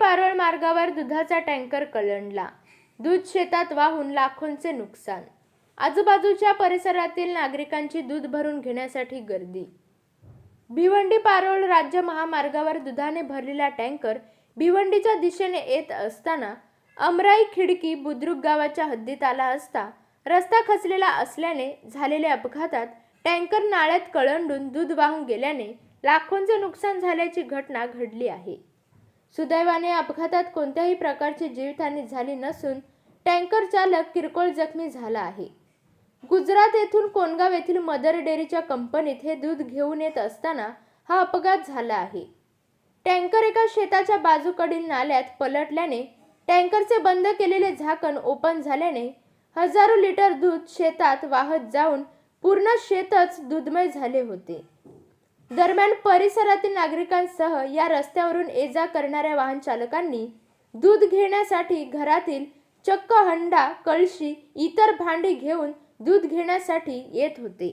महामार्गावर दुधाचा टँकर कळंडला दूध शेतात वाहून लाखोंचे नुकसान. आजूबाजूच्या परिसरातील नागरिकांची दूध भरून घेण्यासाठी गर्दी. भिवंडी पारोळ राज्य महामार्गावर दुधाने भरलेला टँकर भिवंडीच्या दिशेने येत असताना अमराई खिडकी बुद्रुक गावाच्या हद्दीत आला असता रस्ता खचलेला असल्याने झालेल्या अपघातात टँकर नाळ्यात कळंडून दूध वाहून गेल्याने लाखोंचे नुकसान झाल्याची घटना घडली आहे. सुदैवाने अपघातात कोणत्याही प्रकारची जीवितहानी झाली नसून टँकर चालक किरकोळ जखमी झाला आहे. गुजरात येथून कोनगाव येथील मदर डेअरीच्या कंपनीत हे दूध घेऊन येत असताना हा अपघात झाला आहे. टँकर एका शेताच्या बाजूकडील नाल्यात पलटल्याने टँकरचे बंद केलेले झाकण ओपन झाल्याने हजारो लिटर दूध शेतात वाहत जाऊन पूर्ण शेतच दुधमय झाले होते. दरम्यान परिसरातील नागरिकांसह या रस्त्यावरून ये जा करणाऱ्या वाहन चालकांनी दूध घेण्यासाठी घरातील चक्क हंडा कळशी इतर भांडी घेऊन दूध घेण्यासाठी येत होते.